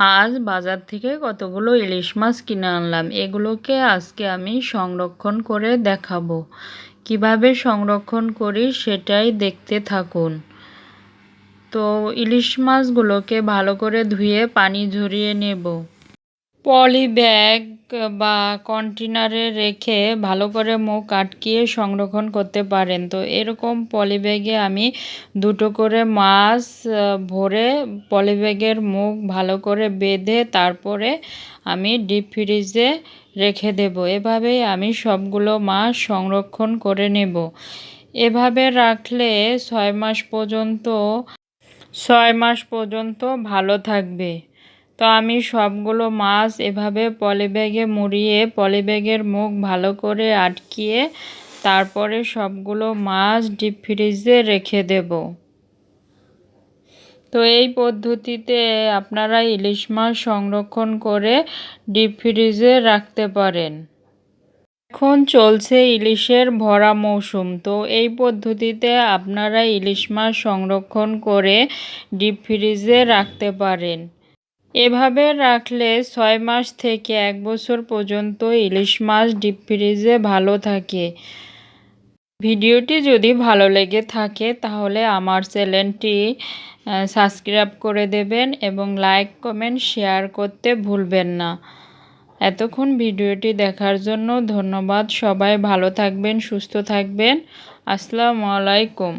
আজ বাজার থেকে কতগুলো ইলিশ মাছ কিনে আনলাম? এগুলোকে আজকে আমি সংরক্ষণ করে দেখাবো। কীভাবে সংরক্ষণ করি সেটাই দেখতে থাকুন। তো ইলিশ মাছগুলোকে ভালো করে ধুয়ে পানি ঝরিয়ে নেব। পলি ব্যাগ বা কন্টেনারে রেখে ভালো করে মুখ আটকিয়ে সংরক্ষণ করতে পারেন। তো এরকম পলি ব্যাগে আমি দুটো করে মাছ ভরে পলি ব্যাগের মুখ ভালো করে বেঁধে তারপরে আমি ডিপ ফ্রিজে রেখে দেব। এভাবেই আমি সবগুলো মাছ সংরক্ষণ করে নেব। এভাবে রাখলে ছয় মাস পর্যন্ত, ছয় মাস পর্যন্ত ভালো থাকবে। তো আমি সবগুলো মাছ এভাবে পলিব্যাগে মুড়িয়ে পলিব্যাগের মুখ ভালো করে আটকিয়ে, তারপরে সবগুলো মাছ ডিপ ফ্রিজে রেখে দেব। তো এই পদ্ধতিতে আপনারা ইলিশ মাছ সংরক্ষণ করে ডিপ ফ্রিজে রাখতে পারেন। এখন চলছে ইলিশের ভরা মৌসুম। তো এই পদ্ধতিতে আপনারা ইলিশ মাছ সংরক্ষণ করে ডিপ ফ্রিজে রাখতে পারেন। এভাবে রাখলে ছয় মাস থেকে এক বছর পর্যন্ত ইলিশ মাছ ডিপ ফ্রিজে ভালো থাকে। ভিডিওটি যদি ভালো লেগে থাকে, তাহলে আমার চ্যানেলটি সাবস্ক্রাইব করে দেবেন এবং লাইক, কমেন্ট, শেয়ার করতে ভুলবেন না। এতক্ষণ ভিডিওটি দেখার জন্য ধন্যবাদ। সবাই ভালো থাকবেন, সুস্থ থাকবেন। আসসালামু আলাইকুম।